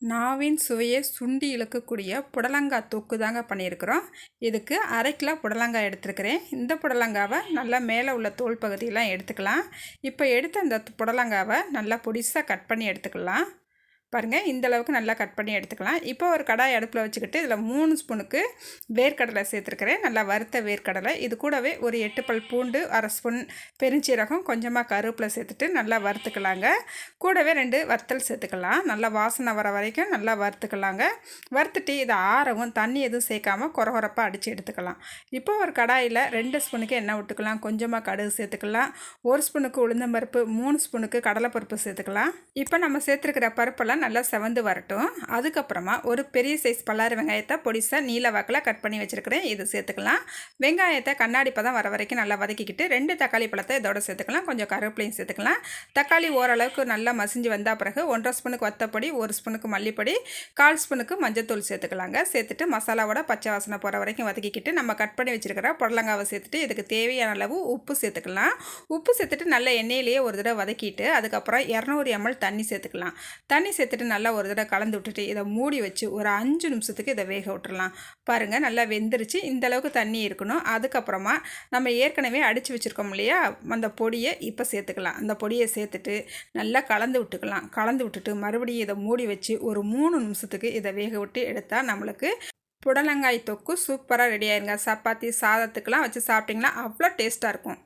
நாவின் சுவையை சுண்டி இழுக்கக்கூடிய புடலங்காய் தொக்கு தாங்க பண்ணியிருக்கிறோம். இதுக்கு அரை கிலோ புடலங்காய் எடுத்துருக்கிறேன். இந்த புடலங்காவை நல்லா மேலே உள்ள தோல் பகுதியெலாம் எடுத்துக்கலாம். இப்போ எடுத்த அந்த புடலங்காவை நல்லா பொடிசாக கட் பண்ணி எடுத்துக்கலாம். பாருங்கள் இந்த அளவுக்கு நல்லா கட் பண்ணி எடுத்துக்கலாம். இப்போ ஒரு கடாய் அடுப்பில் வச்சுக்கிட்டு இதில் மூணு ஸ்பூனுக்கு வேர்க்கடலை சேர்த்துருக்கிறேன். நல்லா வறுத்த வேர்க்கடலை. இது கூடவே ஒரு எட்டு பல் பூண்டு அரை ஸ்பூன் பெருஞ்சீரகம் கொஞ்சமாக கருவேப்பிலை சேர்த்துட்டு நல்லா வறுத்துக்கலாங்க. கூடவே ரெண்டு வத்தல் சேர்த்துக்கலாம். நல்லா வாசனை வர வரைக்கும் நல்லா வறுத்துக்கலாங்க. வறுத்துட்டு இதை ஆறவும் தண்ணி எதுவும் சேர்க்காமல் குறகுறப்பாக அடித்து எடுத்துக்கலாம். இப்போ ஒரு கடாயில் ரெண்டு ஸ்பூனுக்கு எண்ணெய் விட்டுக்கலாம். கொஞ்சமாக கடுகு சேர்த்துக்கலாம். ஒரு ஸ்பூனுக்கு உளுந்தம்பருப்பு மூணு ஸ்பூனுக்கு கடலைப்பருப்பு சேர்த்துக்கலாம். இப்போ நம்ம சேர்த்துருக்கிற பருப்பெல்லாம் நல்லா செவந்து வரட்டும். அதுக்கப்புறமா ஒரு பெரிய சைஸ் பல்லாறு வெங்காயத்தை பொடிசாக நீல வாக்கில் கட் பண்ணி வச்சுருக்கிறேன். இது சேர்த்துக்கலாம். வெங்காயத்தை கண்ணாடி பதம் வர வரைக்கும் நல்லா வதக்கிக்கிட்டு ரெண்டு தக்காளி பழத்தை இதோட சேர்த்துக்கலாம். கொஞ்சம் கருவேப்பிலையும் சேர்த்துக்கலாம். தக்காளி ஓரளவுக்கு நல்லா மசிஞ்சு வந்தால் பிறகு ஒன்றரை ஸ்பூனுக்கு வத்தப்பொடி ஒரு ஸ்பூனுக்கு மல்லிப்பொடி கால் ஸ்பூனுக்கு மஞ்சத்தூள் சேர்த்துக்கலாங்க. சேர்த்துட்டு மசாலாவோட பச்சை வாசனை போகிற வரைக்கும் வதக்கிக்கிட்டு நம்ம கட் பண்ணி வச்சுருக்கிற புடலங்காவை சேர்த்துட்டு இதுக்கு தேவையான அளவு உப்பு சேர்த்துக்கலாம். உப்பு சேர்த்துட்டு நல்ல எண்ணெயிலேயே ஒரு தடவை வதக்கிட்டு அதுக்கப்புறம் இரநூறு எம்எல் தண்ணி சேர்த்துக்கலாம். தண்ணி சேர்த்து சேர்த்துட்டு நல்லா ஒரு தடவை கலந்து விட்டுட்டு இதை மூடி வச்சு ஒரு அஞ்சு நிமிஷத்துக்கு இதை வேக விட்டுறலாம். பாருங்கள் நல்லா வெந்துருச்சு. இந்தளவுக்கு தண்ணி இருக்கணும். அதுக்கப்புறமா நம்ம ஏற்கனவே அடித்து வச்சுருக்கோம் இல்லையா? அந்த பொடியை இப்போ சேர்த்துக்கலாம். அந்த பொடியை சேர்த்துட்டு நல்லா கலந்து விட்டுக்கலாம். கலந்து விட்டுட்டு மறுபடியும் இதை மூடி வச்சு ஒரு மூணு நிமிஷத்துக்கு இதை வேக விட்டு எடுத்தால் நம்மளுக்கு புடலங்காய் தொக்கு சூப்பராக ரெடி ஆயிருங்க. சப்பாத்தி சாதத்துக்கெலாம் வச்சு சாப்பிட்டிங்கன்னா அவ்வளோ டேஸ்ட்டாக இருக்கும்.